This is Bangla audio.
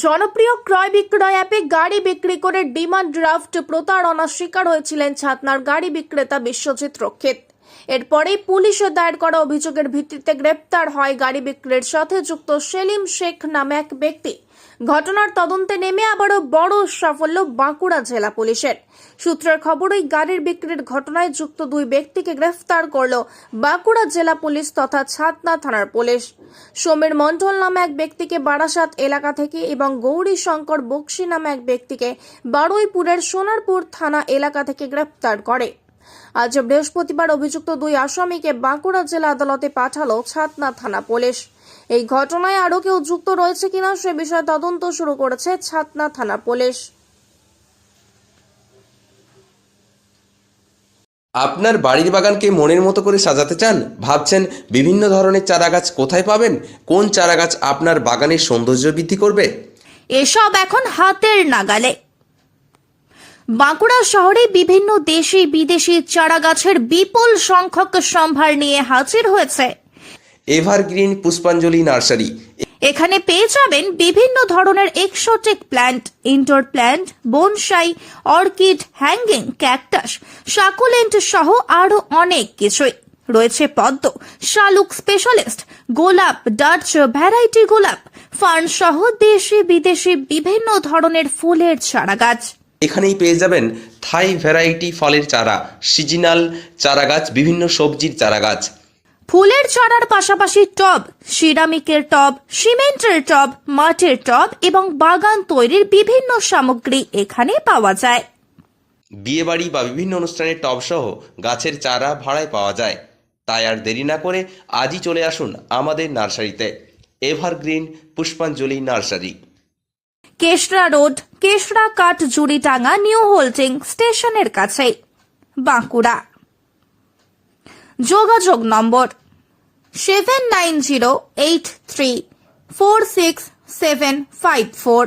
জনপ্রিয় ক্রয় বিক্রয় অ্যাপে গাড়ি বিক্রি করে ডিমান্ড ড্রাফট প্রতারণার শিকার হয়েছিলেন ছাতনার গাড়ি বিক্রেতা বিশ্বজিৎ রক্ষিত। এরপরেই পুলিশে দায়ের করা অভিযোগের ভিত্তিতে গ্রেপ্তার হয় গাড়ি বিক্রির সাথে যুক্ত সেলিম শেখ নামে এক ব্যক্তি। ঘটনার তদন্তে নেমে আবারও বড় সাফল্য বাঁকুড়া জেলা পুলিশের। সূত্রের খবর, ওই গাড়ির বিক্রির ঘটনায় যুক্ত দুই ব্যক্তিকে গ্রেফতার করল বাঁকুড়া জেলা পুলিশ তথা ছাতনা থানার পুলিশ। সমীর মণ্ডল নামে এক ব্যক্তিকে বারাসাত এলাকা থেকে এবং গৌরী শঙ্কর বক্সি নামে এক ব্যক্তিকে বারুইপুরের সোনারপুর থানা এলাকা থেকে গ্রেফতার করে। আজ বৃহস্পতিবার অভিযুক্ত দুই আসামিকে বাঁকুড়া জেলা আদালতে পাঠালো ছাতনা থানা পুলিশ। এই ঘটনায় আরও কেউ যুক্ত রয়েছে কিনা সে বিষয়ে তদন্ত শুরু করেছে ছাতনা থানা পুলিশ। আপনার বাড়ির বাগানকে মনের মতো করে সাজাতে চান? ভাবছেন বিভিন্ন ধরনের চারাগাছ কোথায় পাবেন? কোন চারাগাছ আপনার বাগানের সৌন্দর্য বৃদ্ধি করবে? এসব এখন হাতের নাগালে। বাঁকুড়া শহরে বিভিন্ন দেশি বিদেশি চারা গাছের বিপুল সংখ্যক সম্ভার নিয়ে হাজির হয়েছে। Evergreen Pushpanjali nursery. এখানে পেয়ে যাবেন বিভিন্ন ধরনের exotic plant indoor plant bonsai orchid hanging cactus succulent সহ আরও অনেক কিছুই। রয়েছে পদ্ম শালুক স্পেশালিস্ট গোলাপ ডাচ ভ্যারাইটি গোলাপ ফার্ন সহ দেশি বিদেশি বিভিন্ন ধরনের ফুলের চারাগাছ। এখানেই পেয়ে যাবেন থাই ভ্যারাইটি ফলের চারা সিজনাল চারাগাছ বিভিন্ন সবজির চারাগাছ। ফুলের চারার পাশাপাশি টব সিরামিকের টব সিমেন্টের টব মাটির টব এবং বাগান তৈরির বিভিন্ন সামগ্রী এখানে পাওয়া যায়। বিয়েবাড়ি বা বিভিন্ন অনুষ্ঠানের টবসহ গাছের চারা ভাড়ায় পাওয়া যায়। তাই আর দেরি না করে আজই চলে আসুন আমাদের নার্সারিতে। Evergreen Pushpanjali nursery. Keshra road, Keshra কাঠ জুড়িটাঙ্গা নিউ হোল্ডিং স্টেশনের কাছে বাঁকুড়া। যোগাযোগ নম্বর seven nine zero eight three four six seven five four.